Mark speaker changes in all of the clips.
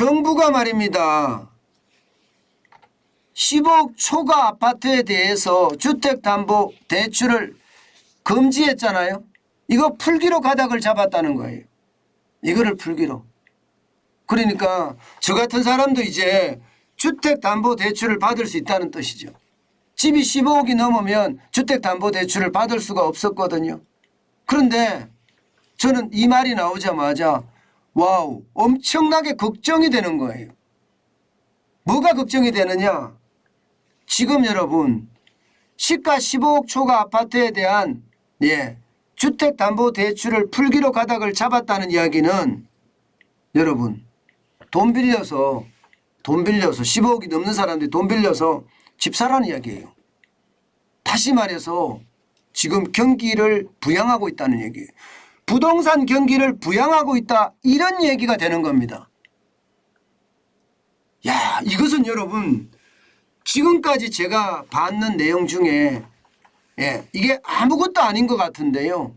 Speaker 1: 정부가 말입니다. 15억 초과 아파트에 대해서 주택담보 대출을 금지했잖아요. 이거 풀기로 가닥을 잡았다는 거예요. 이거를 풀기로. 그러니까 저 같은 사람도 이제 주택담보대출을 받을 수 있다는 뜻이죠. 집이 15억이 넘으면 주택담보대출을 받을 수가 없었거든요. 그런데 저는 이 말이 나오자마자 와우 엄청나게 걱정이 되는 거예요. 뭐가 걱정이 되느냐? 지금 여러분 시가 15억 초과 아파트에 대한 예 주택담보대출을 풀기로 가닥을 잡았다는 이야기는 여러분 돈 빌려서 돈 빌려서 15억이 넘는 사람들이 돈 빌려서 집 사라는 이야기예요. 다시 말해서 지금 경기를 부양하고 있다는 얘기예요. 부동산 경기를 부양하고 있다 이런 얘기가 되는 겁니다. 야 이것은 여러분 지금까지 제가 봤는 내용 중에 예, 이게 아무것도 아닌 것 같은데요.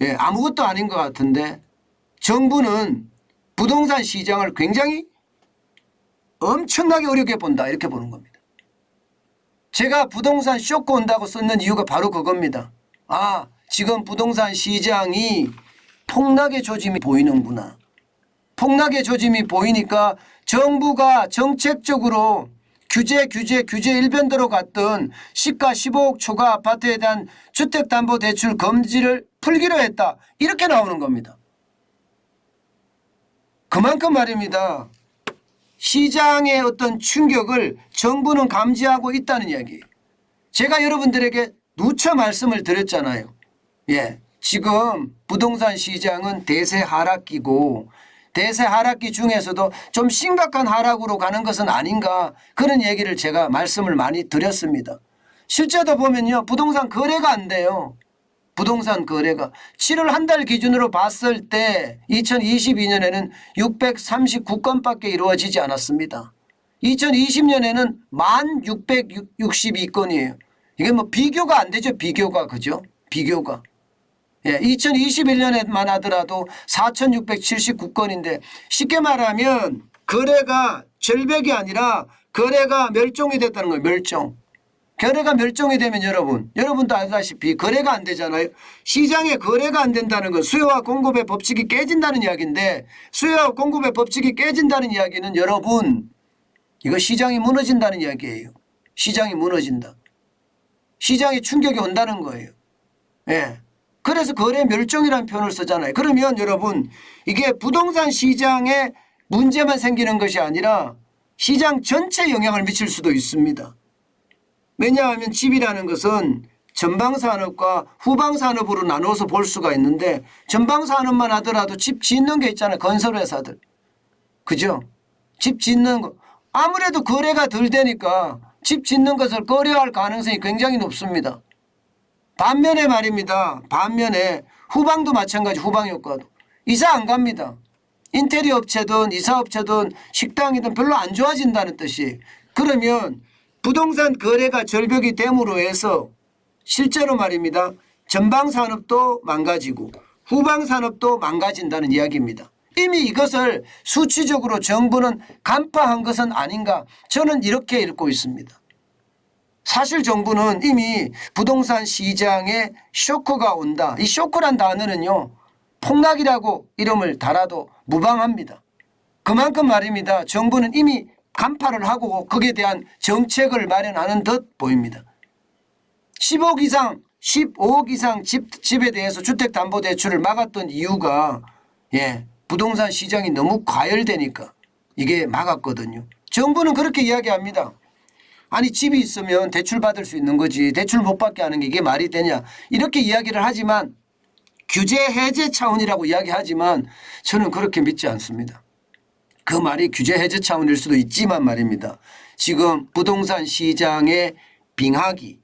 Speaker 1: 예, 아무것도 아닌 것 같은데 정부는 부동산 시장을 굉장히 엄청나게 어렵게 본다 이렇게 보는 겁니다. 제가 부동산 쇼크 온다고 썼는 이유가 바로 그겁니다. 아 지금 부동산 시장이 폭락의 조짐이 보이는구나. 폭락의 조짐이 보이니까 정부가 정책적으로 규제 규제 규제 일변도로 갔던 시가 15억 초과 아파트에 대한 주택담보대출 금지를 풀기로 했다. 이렇게 나오는 겁니다. 그만큼 말입니다. 시장의 어떤 충격을 정부는 감지하고 있다는 이야기예요. 제가 여러분들에게 누차 말씀을 드렸잖아요. 예. 지금 부동산 시장은 대세 하락기고 대세 하락기 중에서도 좀 심각한 하락으로 가는 것은 아닌가 그런 얘기를 제가 말씀을 많이 드렸습니다. 실제도 보면요. 부동산 거래가 안 돼요. 부동산 거래가 7월 한 달 기준으로 봤을 때 2022년에는 639건밖에 이루어지지 않았습니다. 2020년에는 1662건이에요. 이게 뭐 비교가 안 되죠. 비교가 그죠? 비교가. 예, 2021년에만 하더라도 4,679건인데 쉽게 말하면 거래가 절벽이 아니라 거래가 멸종이 됐다는 거예요. 멸종. 거래가 멸종이 되면 여러분, 여러분도 알다시피 거래가 안 되잖아요. 시장에 거래가 안 된다는 건 수요와 공급의 법칙이 깨진다는 이야기인데 수요와 공급의 법칙이 깨진다는 이야기는 여러분 이거 시장이 무너진다는 이야기예요. 시장이 무너진다. 시장에 충격이 온다는 거예요. 예. 그래서 거래 멸종이라는 표현을 쓰잖아요. 그러면 여러분 이게 부동산 시장에 문제만 생기는 것이 아니라 시장 전체에 영향을 미칠 수도 있습니다. 왜냐하면 집이라는 것은 전방산업과 후방산업으로 나눠서 볼 수가 있는데 전방산업만 하더라도 집 짓는 게 있잖아요. 건설회사들. 그죠? 집 짓는 거. 아무래도 거래가 덜 되니까 집 짓는 것을 꺼려할 가능성이 굉장히 높습니다. 반면에 말입니다. 반면에 후방도 마찬가지 후방 효과도. 이사 안 갑니다. 인테리어 업체든 이사 업체든 식당이든 별로 안 좋아진다는 뜻이. 그러면 부동산 거래가 절벽이 됨으로 해서 실제로 말입니다. 전방 산업도 망가지고 후방 산업도 망가진다는 이야기입니다. 이미 이것을 수치적으로 정부는 간파한 것은 아닌가 저는 이렇게 읽고 있습니다. 사실 정부는 이미 부동산 시장에 쇼크가 온다. 이 쇼크란 단어는요. 폭락이라고 이름을 달아도 무방합니다. 그만큼 말입니다. 정부는 이미 간파를 하고 거기에 대한 정책을 마련하는 듯 보입니다. 10억 이상, 15억 이상 집, 집에 대해서 주택담보대출을 막았던 이유가 예, 부동산 시장이 너무 과열되니까 이게 막았거든요. 정부는 그렇게 이야기합니다. 아니 집이 있으면 대출 받을 수 있는 거지 대출 못 받게 하는 게 이게 말이 되냐 이렇게 이야기를 하지만 규제 해제 차원이라고 이야기하지만 저는 그렇게 믿지 않습니다. 그 말이 규제 해제 차원일 수도 있지만 말입니다. 지금 부동산 시장의 빙하기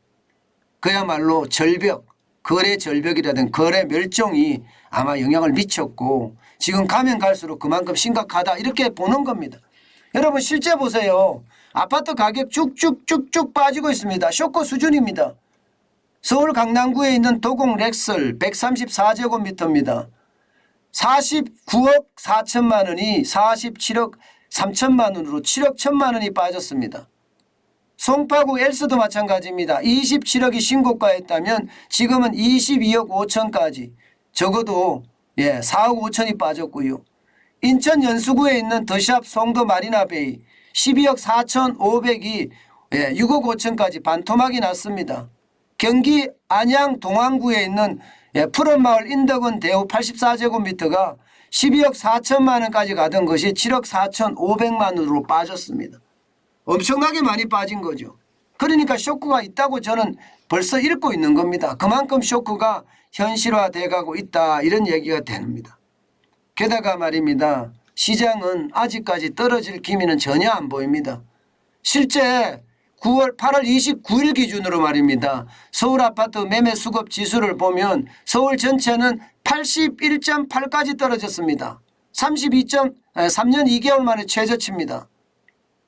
Speaker 1: 그야말로 절벽 거래 절벽이라든 거래 멸종이 아마 영향을 미쳤고 지금 가면 갈수록 그만큼 심각하다 이렇게 보는 겁니다. 여러분 실제 보세요. 아파트 가격 쭉쭉쭉쭉 빠지고 있습니다. 쇼크 수준입니다. 서울 강남구에 있는 도곡 렉설 134제곱미터입니다. 49억 4천만 원이 47억 3천만 원으로 7억 1천만 원이 빠졌습니다. 송파구 엘스도 마찬가지입니다. 27억이 신고가였다면 지금은 22억 5천까지 적어도 예, 4억 5천이 빠졌고요. 인천 연수구에 있는 더샵 송도 마리나베이 12억 4천 5백이 예, 6억 5천까지 반토막이 났습니다. 경기 안양 동안구에 있는 예, 푸른마을 인덕원 대우 84제곱미터가 12억 4천만 원까지 가던 것이 7억 4천 5백만 원으로 빠졌습니다. 엄청나게 많이 빠진 거죠. 그러니까 쇼크가 있다고 저는 벌써 읽고 있는 겁니다. 그만큼 쇼크가 현실화돼 가고 있다 이런 얘기가 됩니다. 게다가 말입니다. 시장은 아직까지 떨어질 기미는 전혀 안 보입니다. 실제 9월 8월 29일 기준으로 말입니다. 서울 아파트 매매 수급 지수를 보면 서울 전체는 81.8까지 떨어졌습니다. 32점 3년 2개월 만에 최저치입니다.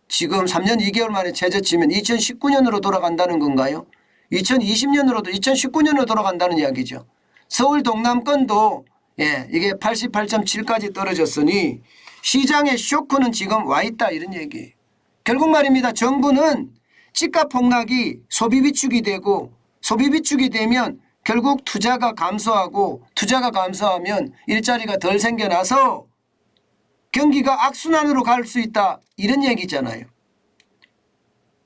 Speaker 1: 지금 3년 2개월 만에 최저치면 2019년으로 돌아간다는 건가요? 2020년으로도 2019년으로 돌아간다는 이야기죠. 서울 동남권도 예, 이게 88.7까지 떨어졌으니 시장의 쇼크는 지금 와 있다 이런 얘기. 결국 말입니다. 정부는 집값 폭락이 소비 비축이 되고 소비 비축이 되면 결국 투자가 감소하고 투자가 감소하면 일자리가 덜 생겨나서 경기가 악순환으로 갈 수 있다 이런 얘기잖아요.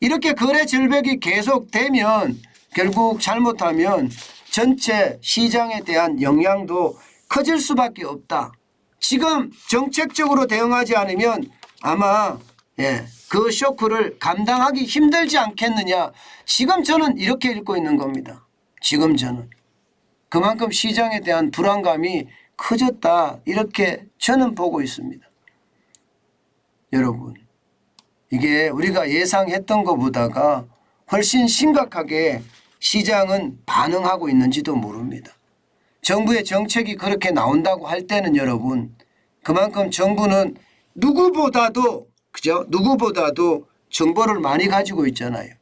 Speaker 1: 이렇게 거래 절벽이 계속되면 결국 잘못하면 전체 시장에 대한 영향도 커질 수밖에 없다. 지금 정책적으로 대응하지 않으면 아마 예, 그 쇼크를 감당하기 힘들지 않겠느냐. 지금 저는 이렇게 읽고 있는 겁니다. 지금 저는. 그만큼 시장에 대한 불안감이 커졌다. 이렇게 저는 보고 있습니다. 여러분, 이게 우리가 예상했던 것보다가 훨씬 심각하게 시장은 반응하고 있는지도 모릅니다. 정부의 정책이 그렇게 나온다고 할 때는 여러분 그만큼 정부는 누구보다도 그죠? 누구보다도 정보를 많이 가지고 있잖아요.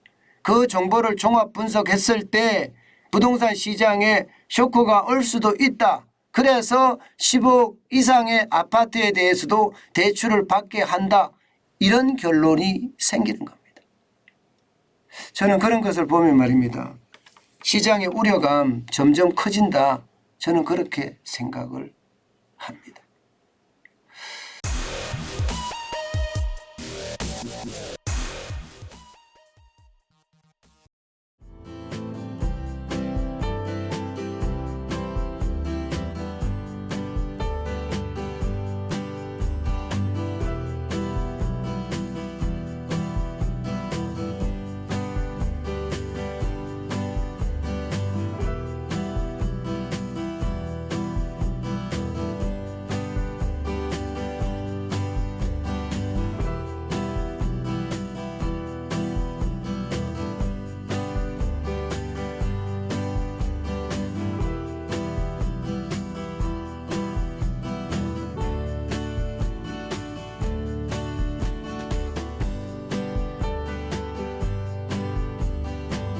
Speaker 1: 그 정보를 종합 분석했을 때 부동산 시장에 쇼크가 올 수도 있다. 그래서 10억 이상의 아파트에 대해서도 대출을 받게 한다. 이런 결론이 생기는 겁니다. 저는 그런 것을 보면 말입니다. 시장의 우려감 점점 커진다. 저는 그렇게 생각을 합니다.